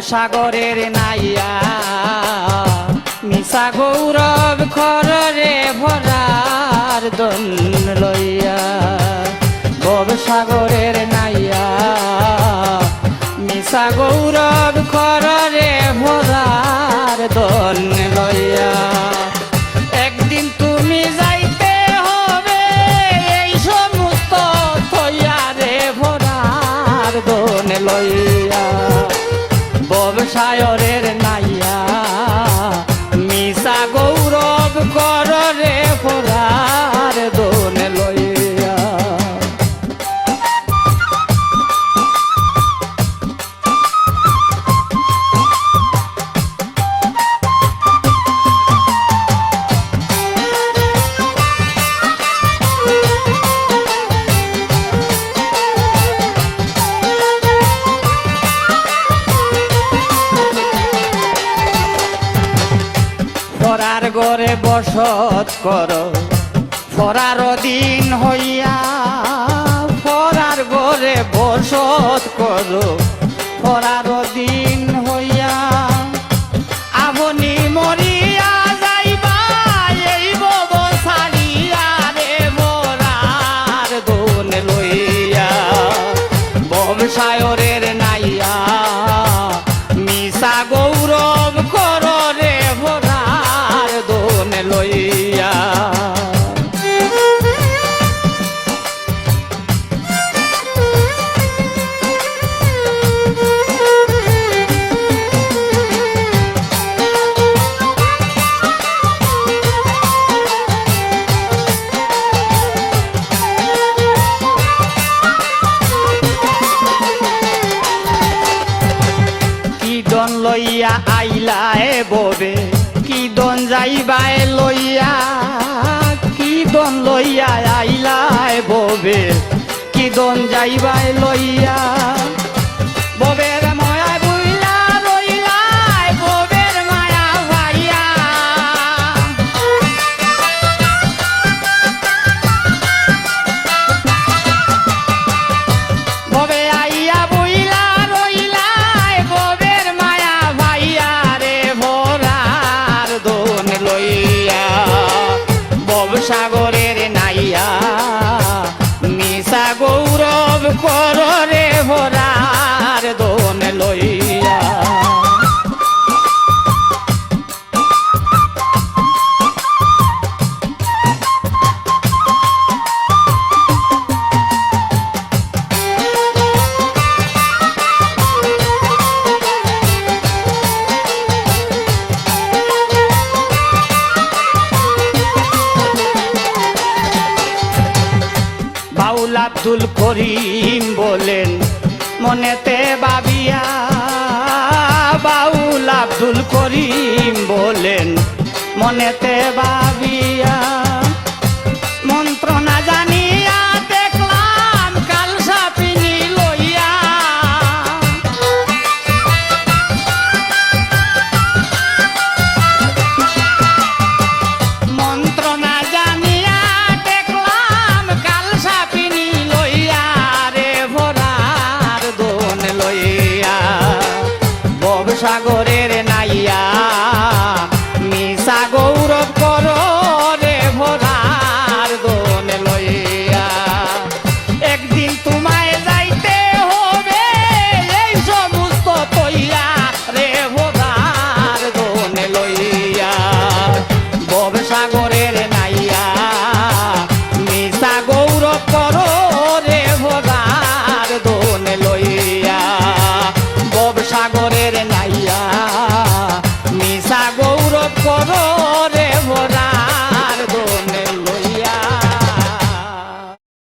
সাগরের নাইয়া। মিশা গৌরব খররে ভরার দন লইয়া। ভব সাগরের নাইয়া। মিশা ব্যবসায়রের নাইয়া ফরার গড়ে বসত কর। ফরার দিন হইয়া ফরার গড়ে বসত কর। ফরার দিন হইয়া আবনি মরিয়া যাইবা, এই বব সারিয়া রে মোরার দোন লইয়া। ব্যবসায়রের নাইয়া, মিশা গৌরব লইয়া আইলায় ববে। কি দন যাইবায় লইয়া, কি দন লইয়া আইলায় ববে। কি দন যাইবায় গৌরব কর রে ভোরার আব্দুল করিম বলেন মনেতে বাবিয়া বাউল আব্দুল করিম বলেন মনেতে বাবিয়া Oh.